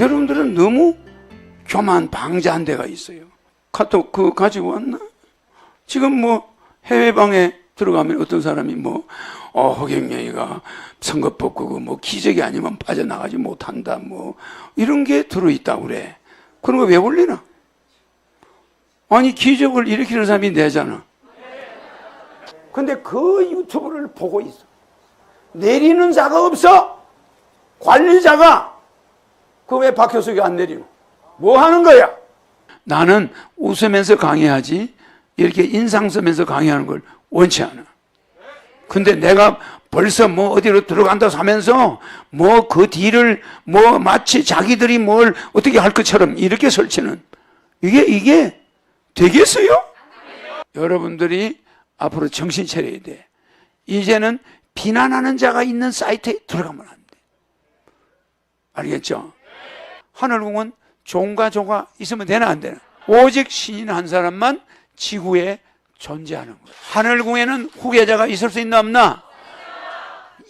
여러분들은 너무 교만 방자한 데가 있어요. 카톡 그 가지고 왔나? 지금 뭐 해외방에 들어가면 어떤 사람이 뭐, 어, 허경영이가 선거법 그거 뭐 기적이 아니면 빠져나가지 못한다 뭐 이런 게 들어있다고 그래. 그런 거 왜 올리나? 아니, 기적을 일으키는 사람이 내잖아. 근데 그 유튜브를 보고 있어. 내리는 자가 없어. 관리자가 그왜 박효숙이 안 내리노? 뭐 하는 거야? 나는 웃으면서 강의하지 이렇게 인상 쓰면서 강의하는 걸 원치 않아. 근데 내가 벌써 뭐 어디로 들어간다 하면서 뭐 그 뒤를 뭐 마치 자기들이 뭘 어떻게 할 것처럼 이렇게 설치는 이게 이게 되겠어요? 여러분들이 앞으로 정신 차려야 돼. 이제는 비난하는 자가 있는 사이트에 들어가면 안 돼. 알겠죠? 하늘궁은 종과 조가 있으면 되나 안 되나? 오직 신인 한 사람만 지구에 존재하는 거예요. 하늘궁에는 후계자가 있을 수 있나 없나?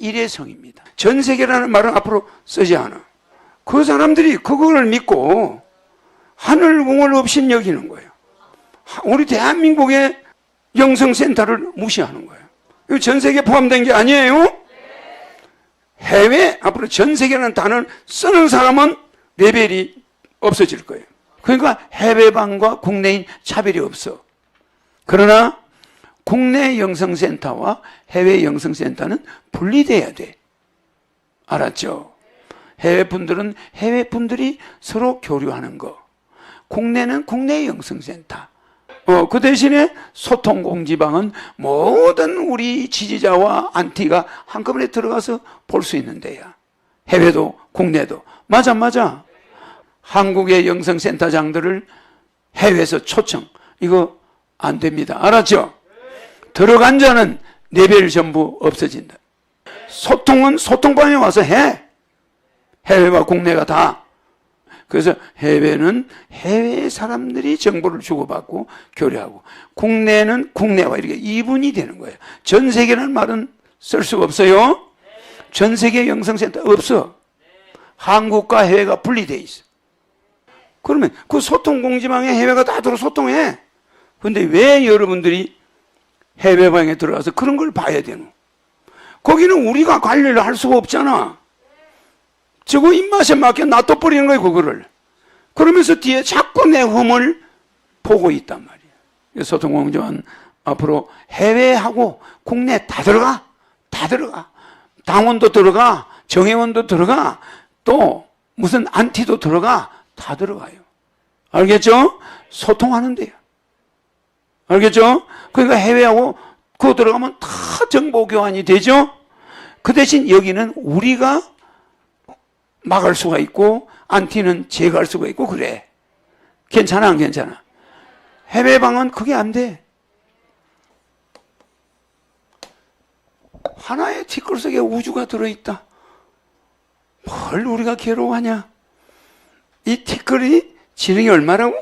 일회성입니다. 전 세계라는 말은 앞으로 쓰지 않아. 그 사람들이 그걸 믿고 하늘궁을 없인 여기는 거예요. 우리 대한민국의 영성센터를 무시하는 거예요. 이거 전 세계 포함된 게 아니에요? 해외, 앞으로 전 세계라는 단어를 쓰는 사람은 레벨이 없어질 거예요. 그러니까 해외방과 국내인 차별이 없어. 그러나 국내 영성센터와 해외 영성센터는 분리돼야 돼. 알았죠? 해외 분들은 해외 분들이 서로 교류하는 거. 국내는 국내 영성센터. 어, 그 대신에 소통 공지방은 모든 우리 지지자와 안티가 한꺼번에 들어가서 볼 수 있는 데야. 해외도 국내도. 맞아, 맞아. 한국의 영성센터장들을 해외에서 초청. 이거 안 됩니다. 알았죠? 들어간 자는 레벨 전부 없어진다. 소통은 소통방에 와서 해. 해외와 국내가 다. 그래서 해외는 해외 사람들이 정보를 주고받고 교류하고 국내는 국내와 이렇게 이분이 되는 거예요. 전 세계라는 말은 쓸 수가 없어요. 전 세계 영성센터 없어. 한국과 해외가 분리돼 있어. 그러면 그 소통 공지방에 해외가 다 들어 소통해. 근데 왜 여러분들이 해외방에 들어가서 그런 걸 봐야 되노? 거기는 우리가 관리를 할 수가 없잖아. 저거 입맛에 맞게 놔둬버리는 거예요, 그거를. 그러면서 뒤에 자꾸 내 흠을 보고 있단 말이에요. 소통공조원 앞으로 해외하고 국내 다 들어가. 다 들어가. 당원도 들어가. 정회원도 들어가. 또 무슨 안티도 들어가. 다 들어가요. 알겠죠? 소통하는 데요. 알겠죠? 그러니까 해외하고 그거 들어가면 다 정보 교환이 되죠? 그 대신 여기는 우리가 막을 수가 있고 안티는 제거할 수가 있고 그래. 괜찮아 안 괜찮아? 해외방은 그게 안 돼. 하나의 티끌 속에 우주가 들어있다. 뭘 우리가 괴로워하냐? 이 티끌이 지능이 얼마라고?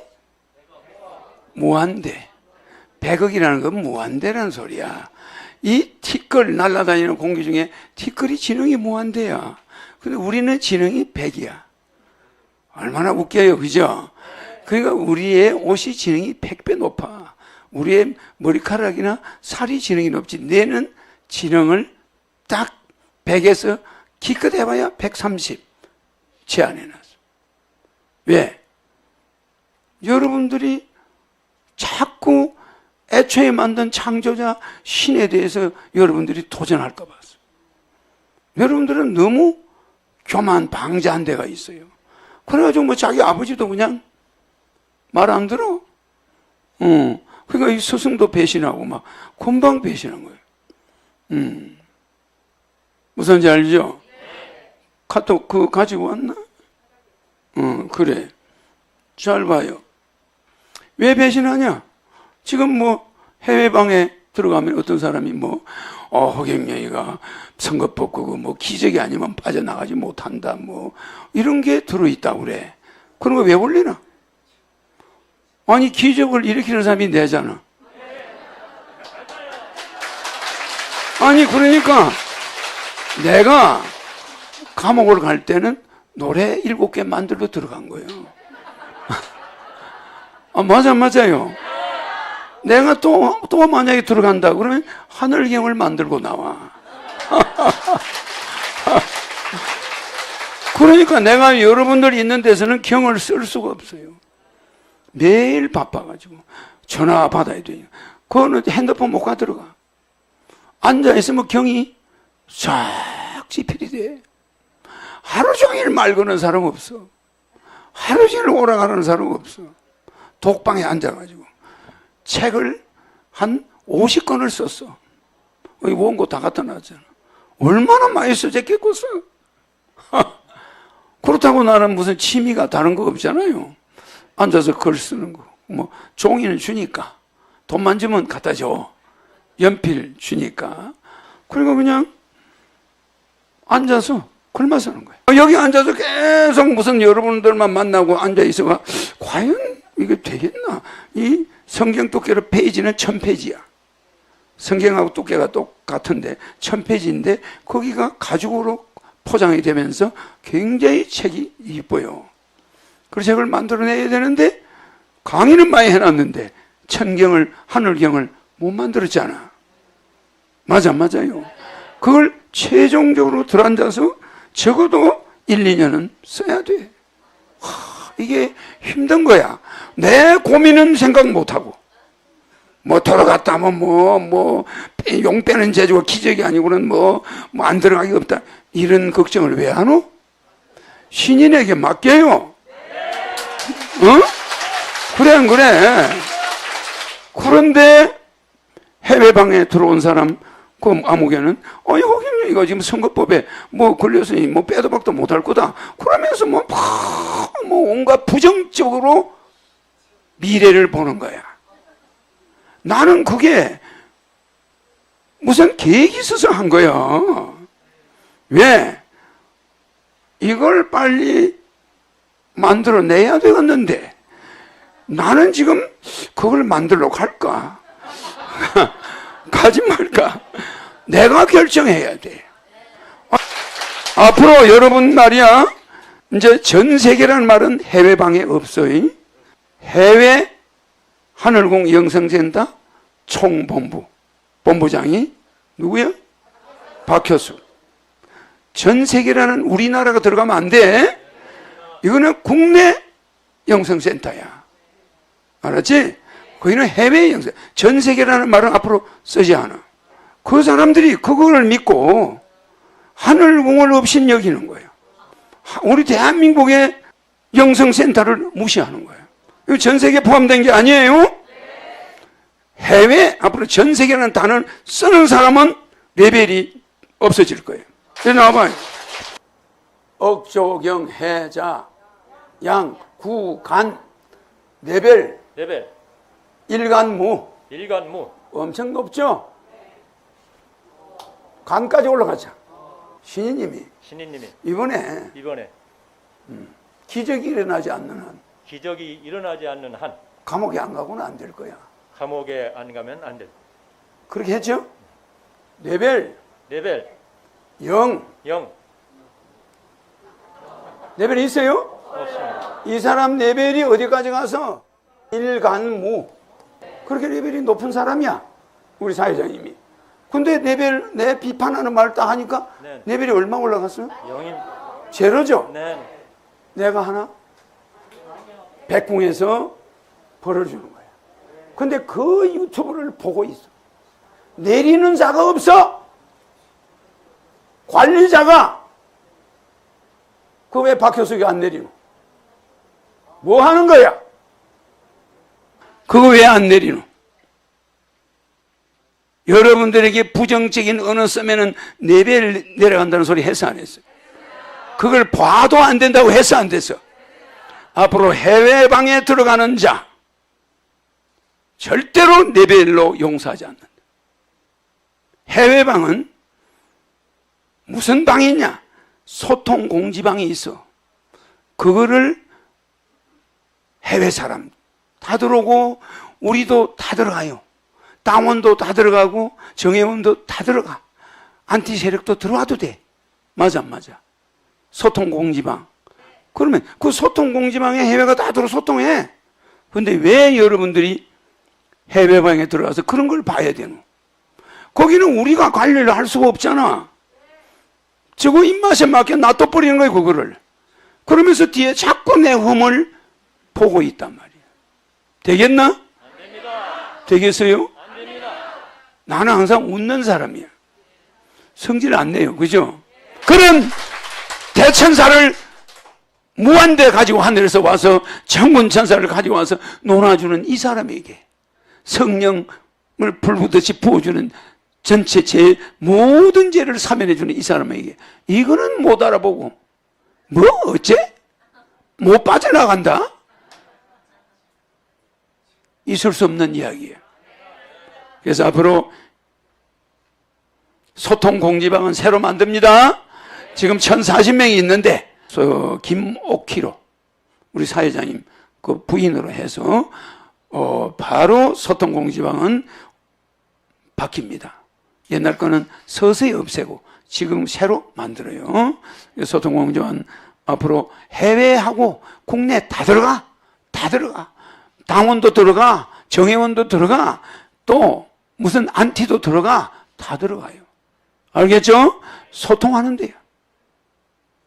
무한대. 100억이라는 건 무한대라는 소리야. 이 티끌 날아다니는 공기 중에 티끌이 지능이 무한대야. 근데 우리는 지능이 100이야. 얼마나 웃겨요. 그죠? 그러니까 우리의 옷이 지능이 100배 높아. 우리의 머리카락이나 살이 지능이 높지. 뇌는 지능을 딱 100에서 기껏 해봐야 130 제한해놨어. 왜? 여러분들이 자꾸 애초에 만든 창조자 신에 대해서 여러분들이 도전할까 봐서. 여러분들은 너무 교만 방자한 데가 있어요. 그래가지고 뭐 자기 아버지도 그냥 말 안 들어. 어. 그러니까 이 스승도 배신하고 막 금방 배신한 거예요. 음. 무슨지 알죠? 카톡 그 가지고 왔나? 어, 그래. 잘 봐요. 왜 배신하냐? 지금 뭐 해외방에 들어가면 어떤 사람이 뭐, 어, 허경영이가 선거법 그거 뭐 기적이 아니면 빠져나가지 못한다 뭐 이런 게 들어있다고 그래. 그런 거 왜 올리나? 아니, 기적을 일으키는 사람이 내잖아. 아니, 그러니까 내가 감옥을 갈 때는 노래 일곱 개 만들러 들어간 거예요. 아, 맞아, 맞아요. 내가 또, 또 만약에 들어간다 그러면 하늘경을 만들고 나와. 그러니까 내가 여러분들이 있는 데서는 경을 쓸 수가 없어요. 매일 바빠가지고 전화 받아야 돼요. 그거는 핸드폰 못 가 들어가. 앉아있으면 경이 쫙 지필이 돼. 하루 종일 말 거는 사람 없어. 하루 종일 오라가는 사람 없어. 독방에 앉아가지고 책을 한 50권을 썼어. 여기 원고 다 갖다 놨잖아. 얼마나 많이 써졌겠겠어. 그렇다고 나는 무슨 취미가 다른 거 없잖아요. 앉아서 글 쓰는 거. 뭐 종이는 주니까 돈만 주면 갖다 줘. 연필 주니까. 그리고 그냥 앉아서 글만 쓰는 거예요. 여기 앉아서 계속 무슨 여러분들만 만나고 앉아 있어가 과연 이게 되겠나? 이 성경 두께로 페이지는 천 페이지야. 성경하고 두께가 똑같은데 천 페이지인데 거기가 가죽으로 포장이 되면서 굉장히 책이 이뻐요. 그 책을 만들어내야 되는데 강의는 많이 해놨는데 천경을 하늘경을 못 만들었잖아. 맞아 맞아요. 그걸 최종적으로 들어앉아서 적어도 1, 2년은 써야 돼. 하, 이게 힘든 거야. 내 고민은 생각 못하고. 뭐 돌아갔다 하면 뭐, 뭐, 용 빼는 재주가 기적이 아니고는 뭐, 뭐 안 들어가기 없다. 이런 걱정을 왜 하노? 신인에게 맡겨요. 어? 그래, 안 그래? 그런데 해외방에 들어온 사람, 그 아무개는, 어, 여기는 이거 지금 선거법에 뭐 걸렸으니 뭐 빼도 박도 못할 거다. 그러면서 뭐, 막, 뭐 온갖 부정적으로 미래를 보는 거야. 나는 그게 무슨 계획이 있어서 한 거야. 왜? 이걸 빨리 만들어내야 되겠는데, 나는 지금 그걸 만들러 갈까? 가지 말까? 내가 결정해야 돼. 아, 앞으로 여러분 말이야, 이제 전 세계라는 말은 해외방에 없어요. 해외 하늘공 영성센터 총본부 본부장이 누구야? 박효수. 전 세계라는 우리나라가 들어가면 안 돼. 이거는 국내 영성센터야. 알았지? 거기는 해외 영성. 전 세계라는 말은 앞으로 쓰지 않아. 그 사람들이 그걸 믿고 하늘공을 없인 여기는 거예요. 우리 대한민국의 영성센터를 무시하는 거예요. 이거 전 세계 포함된 게 아니에요? 해외, 앞으로 전 세계라는 단어를 쓰는 사람은 레벨이 없어질 거예요. 여기 나와봐요. 억조경, 해자, 양, 구, 간, 레벨, 레벨 일간무. 일간무 엄청 높죠? 간까지 올라가자. 신인님이 신인님이 이번에 이번에 기적이 일어나지 않는 한 기적이 일어나지 않는 한 감옥에 안 가고는 안 될 거야. 감옥에 안 가면 안 돼. 그렇게 했죠? 레벨 레벨 0. 0 레벨이 있어요? 없습니다. 이 사람 레벨이 어디까지 가서 일간무. 그렇게 레벨이 높은 사람이야. 우리 사회자님이. 근데 레벨, 내 비판하는 말딱 하니까 네. 레벨이 얼마 올라갔어요? 영인 제로죠? 네 내가 하나 백궁에서 벌어주는 거야. 근데 그 유튜브를 보고 있어. 내리는 자가 없어. 관리자가 그 왜 박효숙이 안 내리노? 뭐 하는 거야? 그거 왜 안 내리노? 여러분들에게 부정적인 언어 쓰면은 레벨 내려간다는 소리 했어 안 했어? 그걸 봐도 안 된다고 했어 안 됐어? 앞으로 해외방에 들어가는 자 절대로 레벨로 용서하지 않는다. 해외방은 무슨 방이냐? 소통 공지방이 있어. 그거를 해외 사람 다 들어오고 우리도 다 들어가요. 당원도 다 들어가고 정회원도 다 들어가. 안티 세력도 들어와도 돼. 맞아, 안 맞아. 소통 공지방. 그러면 그 소통 공지방에 해외가 다 들어 소통해. 근데 왜 여러분들이 해외방에 들어가서 그런 걸 봐야 되노? 거기는 우리가 관리를 할 수가 없잖아. 저거 입맛에 맞게 놔둬버리는 거예요, 그거를. 그러면서 뒤에 자꾸 내 흠을 보고 있단 말이야. 되겠나? 되겠어요? 나는 항상 웃는 사람이야. 성질 안 내요. 그죠? 그런 대천사를 무한대 가지고 하늘에서 와서 천군 천사를 가지고 와서 놀아주는 이 사람에게 성령을 불부듯이 부어주는 전체 죄 모든 죄를 사면해주는 이 사람에게 이거는 못 알아보고 뭐 어째 못 빠져나간다 있을 수 없는 이야기예요. 그래서 앞으로 소통 공지방은 새로 만듭니다. 지금 1040명이 있는데, 저, 김옥희로, 우리 사회자님 그 부인으로 해서, 어, 바로 소통 공지방은 바뀝니다. 옛날 거는 서서히 없애고, 지금 새로 만들어요. 소통 공지방은 앞으로 해외하고 국내 다 들어가. 다 들어가. 당원도 들어가. 정회원도 들어가. 또 무슨 안티도 들어가. 다 들어가요. 알겠죠? 소통하는데요.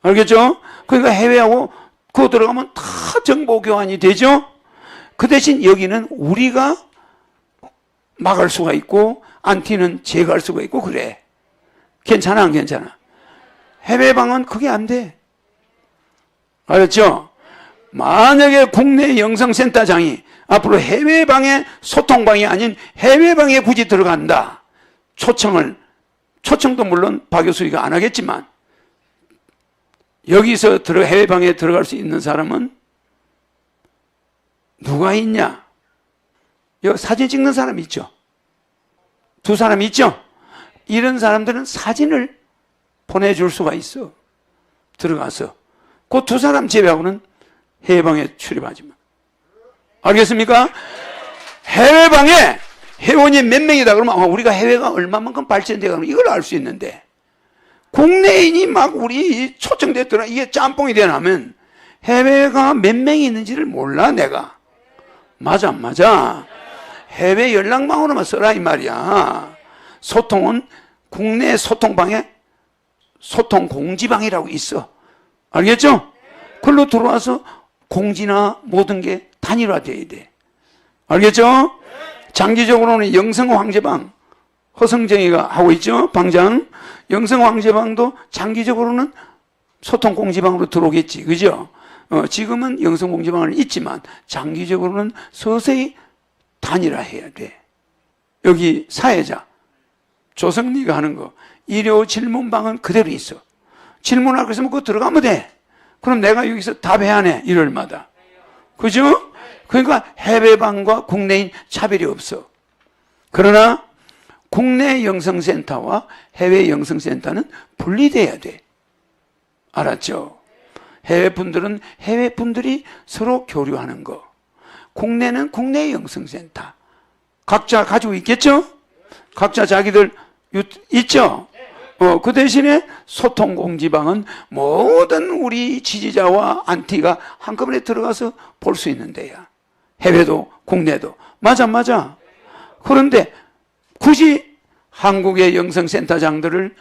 알겠죠? 그러니까 해외하고 그거 들어가면 다 정보 교환이 되죠? 그 대신 여기는 우리가 막을 수가 있고, 안티는 제거할 수가 있고, 그래. 괜찮아, 안 괜찮아? 해외방은 그게 안 돼. 알았죠? 만약에 국내 영성센터장이 앞으로 해외방에 소통방이 아닌 해외방에 굳이 들어간다. 초청을 초청도 물론 박 교수가 안 하겠지만 여기서 들어 해외방에 들어갈 수 있는 사람은 누가 있냐? 여기 사진 찍는 사람 있죠? 두 사람 있죠? 이런 사람들은 사진을 보내줄 수가 있어. 들어가서. 그 두 사람 제외하고는 해외방에 출입하지 마. 알겠습니까? 해외방에 회원이 몇 명이다 그러면 아, 우리가 해외가 얼마만큼 발전돼 가면 이걸 알 수 있는데 국내인이 막 우리 초청됐더라 이게 짬뽕이 되나면 해외가 몇 명이 있는지를 몰라 내가 맞아 안 맞아 해외 연락망으로만 써라 이 말이야 소통은 국내 소통방에 소통 공지방이라고 있어 알겠죠? 글로 들어와서 공지나 모든 게 단일화돼야 돼. 알겠죠? 장기적으로는 영성 황제방 허성정이가 하고 있죠? 방장. 영성 황제방도 장기적으로는 소통 공지방으로 들어오겠지. 그죠? 어, 지금은 영성 공지방은 있지만 장기적으로는 서서히 단일화해야 돼. 여기 사회자 조성리가 하는 거. 일요 질문방은 그대로 있어. 질문할 거 있으면 그거 들어가면 돼. 그럼 내가 여기서 답해야 하네 일요일마다. 그죠? 그러니까 해외방과 국내인 차별이 없어. 그러나 국내 영성센터와 해외 영성센터는 분리돼야 돼. 알았죠? 해외 분들은 해외 분들이 서로 교류하는 거. 국내는 국내 영성센터. 각자 가지고 있겠죠? 각자 자기들 유- 있죠? 어, 그 대신에 소통 공지방은 모든 우리 지지자와 안티가 한꺼번에 들어가서 볼 수 있는 데야. 해외도 국내도. 맞아, 맞아. 그런데 굳이 한국의 영성센터장들을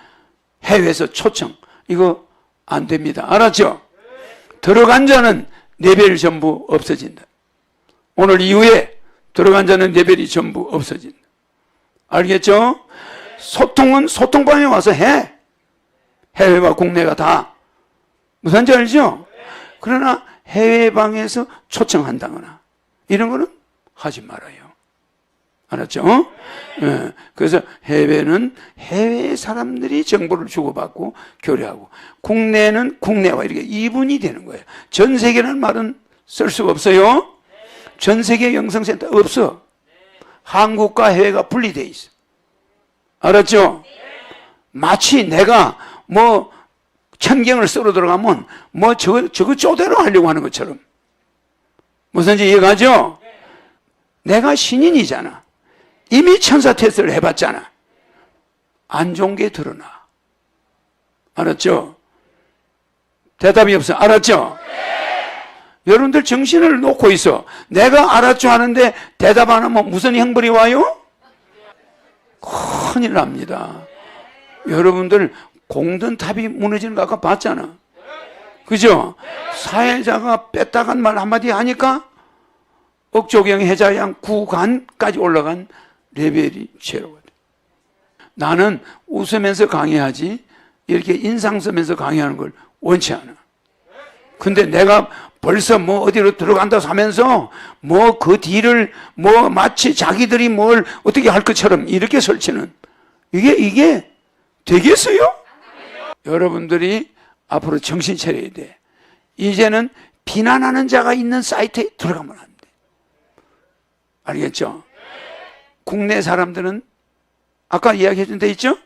해외에서 초청. 이거 안 됩니다. 알았죠? 들어간 자는 레벨 전부 없어진다. 오늘 이후에 들어간 자는 레벨이 전부 없어진다. 알겠죠? 소통은 소통방에 와서 해. 해외와 국내가 다. 무슨 지 알죠? 그러나 해외방에서 초청한다거나 이런 거는 하지 말아요. 알았죠? 예. 그래서 해외는 해외 사람들이 정보를 주고받고 교류하고 국내는 국내와 이렇게 이분이 되는 거예요. 전 세계라는 말은 쓸 수가 없어요. 전 세계 영성센터 없어. 한국과 해외가 분리돼 있어. 알았죠? 마치 내가 뭐 천경을 썰어 들어가면 뭐 저거 저거 쪼대로 하려고 하는 것처럼 무슨지 이해가죠? 내가 신인이잖아. 이미 천사 테스트를 해봤잖아. 안 좋은 게 드러나. 알았죠? 대답이 없어. 알았죠? 여러분들 정신을 놓고 있어. 내가 알았죠 하는데 대답 안 하면 무슨 형벌이 와요? 큰일 납니다. 여러분들 공든탑이 무너지는 거 아까 봤잖아. 그죠? 사회자가 뺐다간 말 한마디 하니까 억조경 해자양 구간까지 올라간 레벨이 제로가 돼. 나는 웃으면서 강의하지 이렇게 인상 쓰면서 강의하는 걸 원치 않아. 근데 내가 벌써 뭐 어디로 들어간다 하면서 뭐 그 뒤를 뭐 마치 자기들이 뭘 어떻게 할 것처럼 이렇게 설치는 이게 이게 되겠어요? 여러분들이 앞으로 정신 차려야 돼. 이제는 비난하는 자가 있는 사이트에 들어가면 안 돼. 알겠죠? 국내 사람들은 아까 이야기해 준 데 있죠?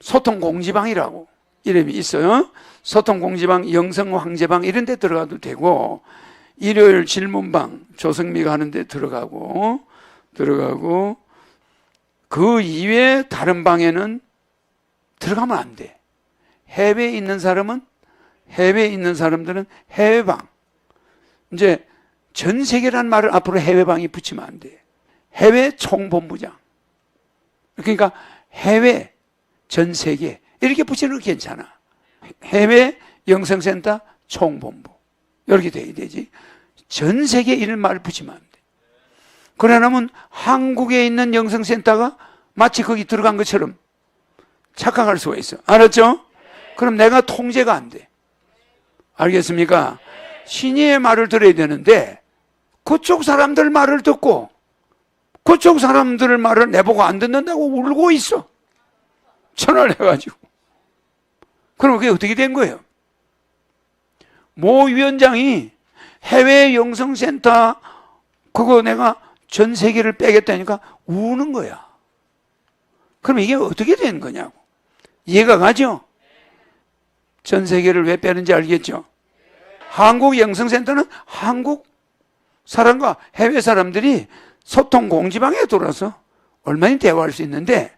소통 공지방이라고 이름이 있어요. 소통 공지방, 영성 황제방 이런 데 들어가도 되고 일요일 질문방 조성미가 하는 데 들어가고 들어가고 그 이외에 다른 방에는 들어가면 안 돼. 해외에 있는 사람은 해외에 있는 사람들은 해외방. 이제 전 세계란 말을 앞으로 해외방이 붙이면 안 돼. 해외 총본부장. 그러니까 해외 전 세계 이렇게 붙이는 거 괜찮아. 해외 영성센터 총본부 이렇게 돼야 되지. 전 세계 이런 말을 붙이면 안 돼. 그러려면 한국에 있는 영성센터가 마치 거기 들어간 것처럼 착각할 수가 있어. 알았죠? 그럼 내가 통제가 안 돼. 알겠습니까? 신의의 말을 들어야 되는데 그쪽 사람들 말을 듣고 그쪽 사람들 말을 내보고 안 듣는다고 울고 있어. 전화를 해가지고. 그럼 그게 어떻게 된 거예요? 모 위원장이 해외 영성센터 그거 내가 전 세계를 빼겠다니까 우는 거야. 그럼 이게 어떻게 된 거냐고. 이해가 가죠? 전 세계를 왜 빼는지 알겠죠? 한국 영성센터는 한국 사람과 해외 사람들이 소통 공지방에 들어서 얼마나 대화할 수 있는데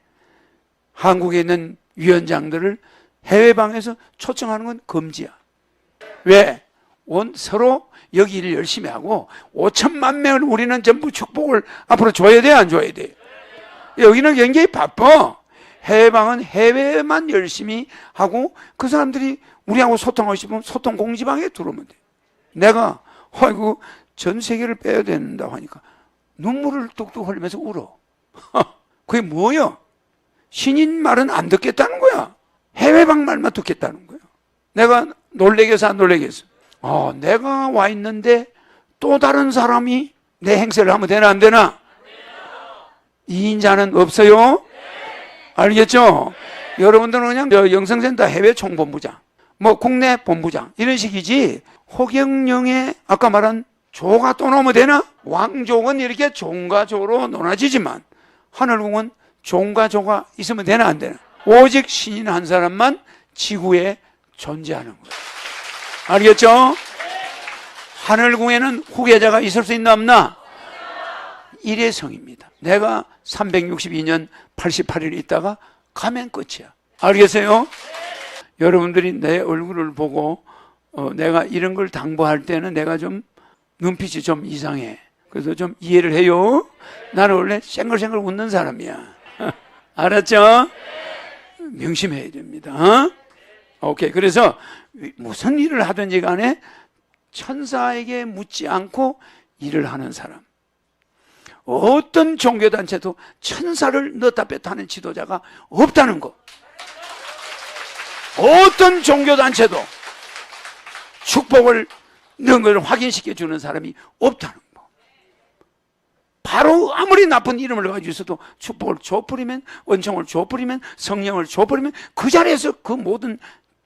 한국에 있는 위원장들을 해외방에서 초청하는 건 금지야. 왜? 원 서로 여기 일을 열심히 하고 5천만 명을 우리는 전부 축복을 앞으로 줘야 돼, 안 줘야 돼? 여기는 굉장히 바빠. 해외방은 해외만 열심히 하고 그 사람들이 우리하고 소통하고 싶으면 소통 공지방에 들어오면 돼. 내가 아이고 전 세계를 빼야 된다 하니까 눈물을 뚝뚝 흘리면서 울어. 그게 뭐요? 신인 말은 안 듣겠다는 거야. 해외방 말만 듣겠다는 거야. 내가 놀래겠어 안 놀래겠어? 어, 내가 와 있는데 또 다른 사람이 내 행세를 하면 되나 안 되나? 이인자는 없어요? 알겠죠? 여러분들은 그냥 저 영성센터 해외 총본부장, 뭐 국내 본부장 이런 식이지. 호경영의 아까 말한 조가 또 나오면 되나? 왕족은 이렇게 종과 조로 논하지지만 하늘궁은 종과 조가 있으면 되나 안 되나? 오직 신인 한 사람만 지구에 존재하는 거예요. 알겠죠? 하늘궁에는 후계자가 있을 수 있나 없나? 일회성입니다. 내가 362년 88일 있다가 가면 끝이야. 알겠어요? 여러분들이 내 얼굴을 보고 어, 내가 이런 걸 당부할 때는 내가 좀 눈빛이 좀 이상해. 그래서 좀 이해를 해요. 나는 원래 생글생글 웃는 사람이야. 알았죠? 명심해야 됩니다. 어? 오케이. 그래서 무슨 일을 하든지 간에 천사에게 묻지 않고 일을 하는 사람. 어떤 종교단체도 천사를 넣다 뺐다 하는 지도자가 없다는 거. 어떤 종교단체도 축복을 걸 확인시켜 주는 사람이 없다는 거. 바로 아무리 나쁜 이름을 가지고 있어도 축복을 줘버리면, 원청을 줘버리면, 성령을 줘버리면 그 자리에서 그 모든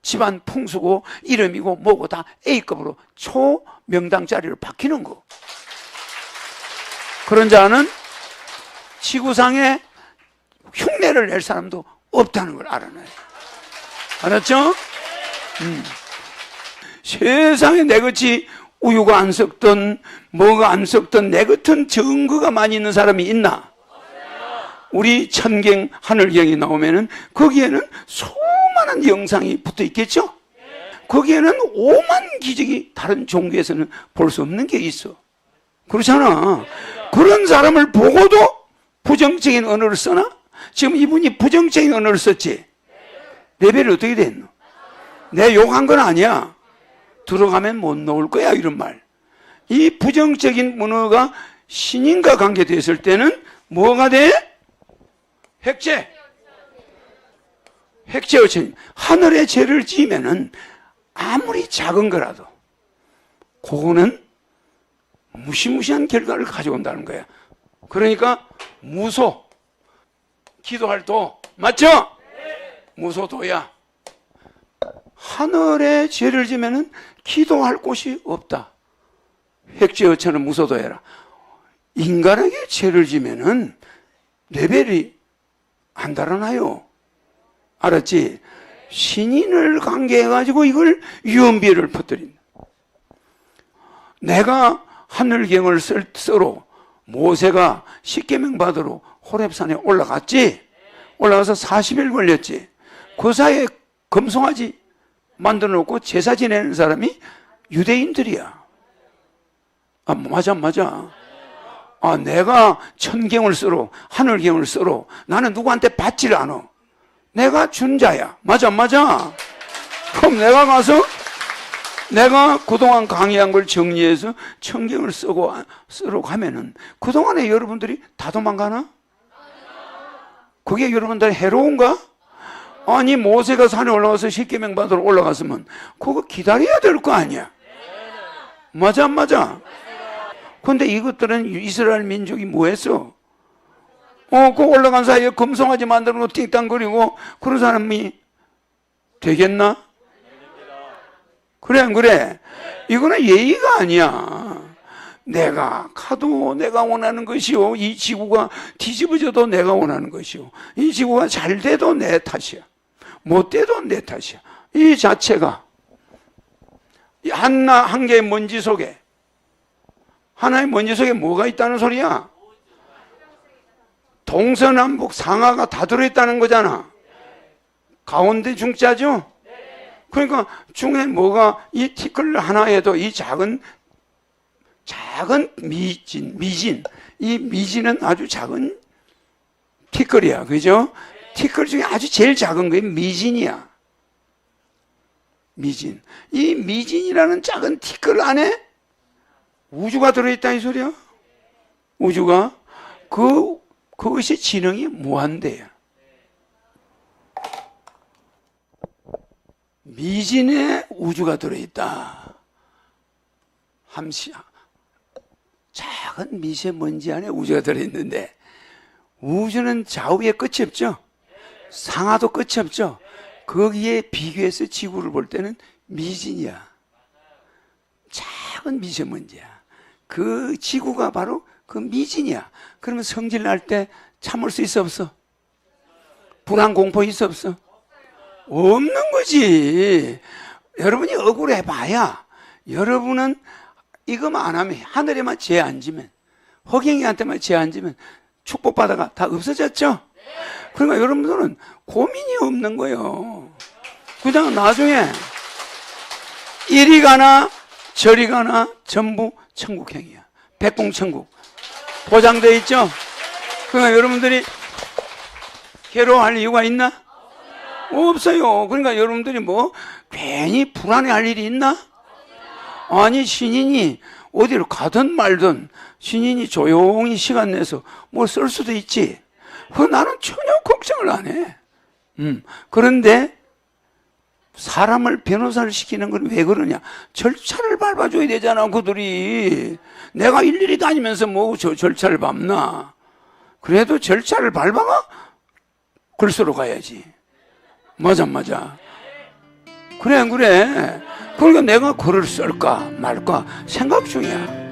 집안 풍수고 이름이고 뭐고 다 A급으로 초명당 자리를 박히는 거. 그런 자는 지구상에 흉내를 낼 사람도 없다는 걸 알아놔요. 알았죠? 음. 세상에 내 같이 우유가 안 썩던 뭐가 안 썩던 내 같은 증거가 많이 있는 사람이 있나? 우리 천경 하늘경이 나오면은 거기에는 수많은 영상이 붙어 있겠죠? 거기에는 오만 기적이 다른 종교에서는 볼 수 없는 게 있어. 그렇잖아. 그런 사람을 보고도 부정적인 언어를 써나? 지금 이분이 부정적인 언어를 썼지? 레벨이 어떻게 됐노? 내 욕한 건 아니야. 들어가면 못 나올 거야, 이런 말. 이 부정적인 언어가 신인과 관계됐을 때는 뭐가 돼? 핵죄. 핵죄 어처님. 하늘에 죄를 지으면은 아무리 작은 거라도 그거는 무시무시한 결과를 가져온다는 거야. 그러니까 무소 기도할 도 맞죠? 무소도야. 하늘에 죄를 지면은 기도할 곳이 없다. 핵죄 어처는 무소도해라. 인간에게 죄를 지면은 레벨이 안 달아나요. 알았지? 신인을 관계해가지고 이걸 유언비를 퍼뜨린다. 내가 하늘경을 쓸, 쓰러 모세가 십계명 받으러 호렙산에 올라갔지? 올라가서 40일 걸렸지? 그 사이에 금송아지 만들어 놓고 제사 지내는 사람이 유대인들이야. 아, 맞아, 맞아. 아, 내가 천경을 쓰러, 하늘경을 쓰러, 나는 누구한테 받지를 않아. 내가 준 자야. 맞아, 맞아. 그럼 내가 가서 내가 그동안 강의한 걸 정리해서 천경을 쓰고, 쓰러 가면은 그동안에 여러분들이 다 도망가나? 그게 여러분들 해로운가? 아니, 모세가 산에 올라가서 십계명 받으러 올라갔으면 그거 기다려야 될 거 아니야. 맞아, 안 맞아? 근데 이것들은 이스라엘 민족이 뭐 했어? 어, 그 올라간 사이에 금송아지 만들어 놓고 띵땅거리고 그런 사람이 되겠나? 그래, 안 그래? 이거는 예의가 아니야. 내가 가도 내가 원하는 것이요. 이 지구가 뒤집어져도 내가 원하는 것이요. 이 지구가 잘 돼도 내 탓이야. 못 돼도 내 탓이야. 이 자체가 이 한나 한 개의 먼지 속에 하나의 먼지 속에 뭐가 있다는 소리야? 동서남북 상하가 다 들어있다는 거잖아. 가운데 중자죠? 그러니까 중에 뭐가 이 티끌 하나에도 이 작은 작은 미진 미진 이 미진은 아주 작은 티끌이야 그죠? 티끌 중에 아주 제일 작은 게 미진이야. 미진. 이 미진이라는 작은 티끌 안에 우주가 들어있다 이 소리야? 우주가? 그 그것이 지능이 무한대야. 미진에 우주가 들어있다. 함시 작은 미세먼지 안에 우주가 들어있는데 우주는 좌우에 끝이 없죠. 상하도 끝이 없죠. 거기에 비교해서 지구를 볼 때는 미진이야. 작은 미세먼지야. 그 지구가 바로 그 미진이야. 그러면 성질 날 때 참을 수 있어 없어? 불안 공포 있어 없어? 없는 거지. 여러분이 억울해 봐야 여러분은 이거만 안 하면 하늘에만 죄안 지면 허경이한테만 죄안 지면 축복받아가 다 없어졌죠? 그러니까 여러분들은 고민이 없는 거예요. 그냥 나중에 이리 가나 저리 가나 전부 천국행이야. 백공천국. 보장되어 있죠? 그러니까 여러분들이 괴로워할 이유가 있나? 없어요. 그러니까 여러분들이 뭐 괜히 불안해할 일이 있나? 아니 신인이 어디를 가든 말든 신인이 조용히 시간 내서 뭘 쓸 수도 있지. 그 나는 전혀 걱정을 안 해. 음. 그런데 사람을 변호사를 시키는 건 왜 그러냐? 절차를 밟아줘야 되잖아, 그들이. 내가 일일이 다니면서 뭐 저 절차를 밟나? 그래도 절차를 밟아가 글쓰러 가야지. 맞아, 맞아. 그래, 안 그래. 그러니까 내가 글을 쓸까 말까 생각 중이야.